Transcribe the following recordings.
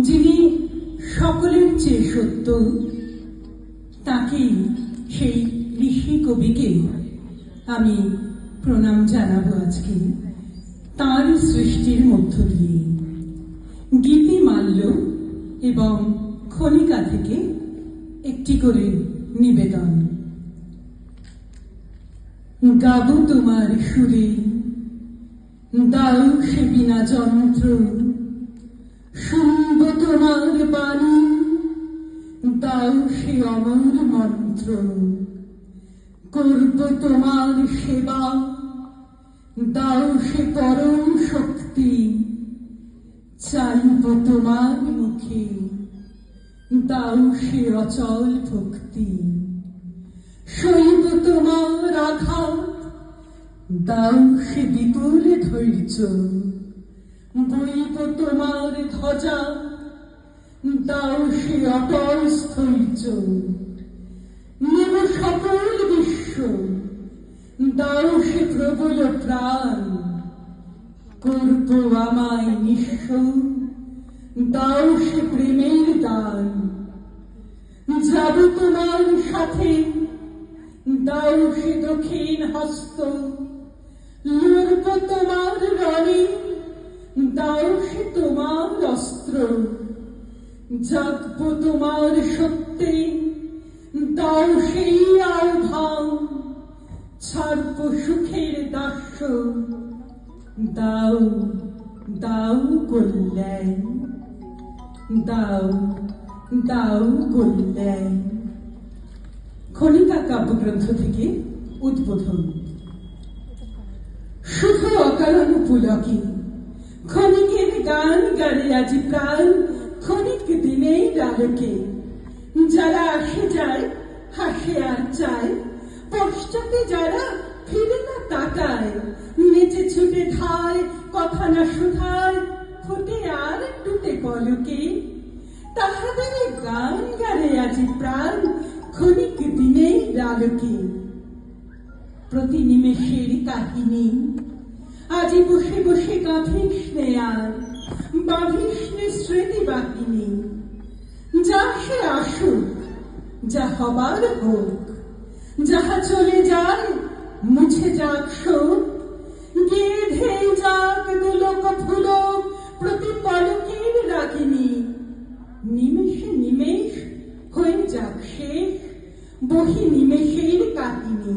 যিনি সকলের চেয়ে সত্য, তাকেই সেই ঋষি কবিকে আমি প্রণাম জানাব আজকে। তার সৃষ্টির মধ্য দিয়ে। গীতি মাল্য এবং খনিকা থেকে একটি করে নিবেদন। গাবো তোমার সুরে, দাও সে বিনা যন্ত্র। শুনব বাণী, দাও সে অমর মন্ত্র। করব তোমার সেবা, দাও সে পরম শক্তি, চাইব তোমার মুখে। দাও সে অচল ভক্তি শৈব তোমার আঘাত, দাও সে বিপুল ধৈর্য, বইব তোমার ধ্বজা দাও সে অটল স্থৈর্য। নেব সকল বিশ্ব। দাও প্রবল প্রাণ। করব আমায় নিঃস্ব। দাও প্রেমের দান। যাব তোমার সাথে। দাও সে দক্ষিণ হস্ত। লড়ব তোমার রণে। দাও তোমার অস্ত্র। জাগব তোমার সত্যে দাও সেই আহ্বান ছাড়ব সুখের দাস্য, দাও দাও কল্যাণ, দাও দাও কল্যাণ। খনিকা কাব্যগ্রন্থ থেকে উদ্বোধন। শুভ অকারণ পুলকে ক্ষণিকের গান গানে আজি প্রাণ ক্ষণিক দিনেই আলোকে যারা আসে যায় হাসে আর চায়, পশ্চাতে যারা ফিরে না তাকায়, নেচে ছুটে ধায় কথা না শুধায় ফুটে আর টুটে পলকে তাহাদের গান গানে আজি প্রাণ ক্ষণিক দিনেই আলোকে প্রতি নিমেষের কাহিনী, আজি বসে বসে গাঁথিস নে আর বাঁধিস নে স্মৃতি বাহিনী যা সে আসুক, যা হবার হোক, যাহা চলে যায়, মুছে যাক শোক যাক প্রতি পলকের নিমেষে নিমেষ হয়ে যাক শেষ, বহি নিমেষের কাহিনী।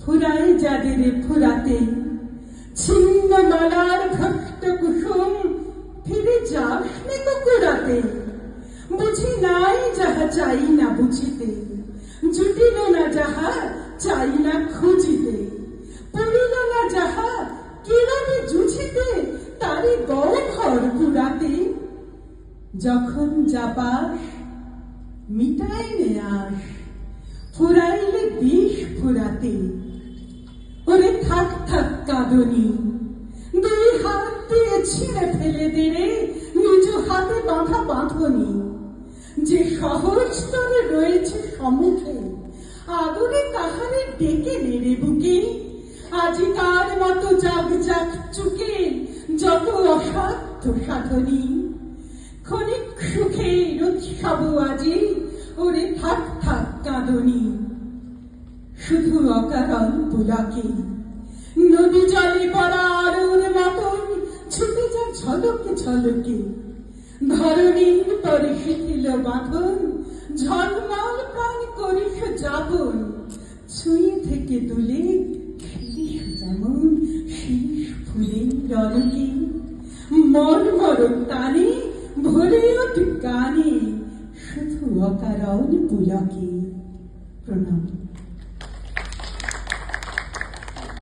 ফুরায় যাদের ফুরাতে, ছিন্ন মালার ভক্ত কুসুম ফিরে যাস নে কুকুরাতে। বুঝি নাই যাহা চাই না বুঝিতে। জুটিল না যাহা চাই না খুঁজিতে। পড়িল না যাহা কিরণে জুঝিতে তারি গহ্বর পুরাতে যখন যাপাস মিটাই নে আস ফুরাইলে বিষ ফুরাতে। ওরে থাক থাক কাঁদনি। ফেলে হাতে বাঁধা বাঁধনি। যে রয়েছে সম্মুখে, আদরে তাহারে ডেকে নেড়ে বুকে। আজি তার মতো জাগ জাগ চুকে যত অসাধ্য ক্ষণিক সুখের উৎসব আজি ওরে থাক থাক কাঁদনি। শুধু অকারণ পুলাকে, নদী জলে পড়া ঝলকে ঝলকে। ধরণীর শিথিল বাঁধন, ঝলমল প্রাণ করিস যাপন ছুঁয়ে থেকে দুলে শিরিষ যেমন শীষ ফুলের রনকে মর্মর টানে, ভরে ওঠ গানে, শুধু অকারণ পুলকে। প্রণাম।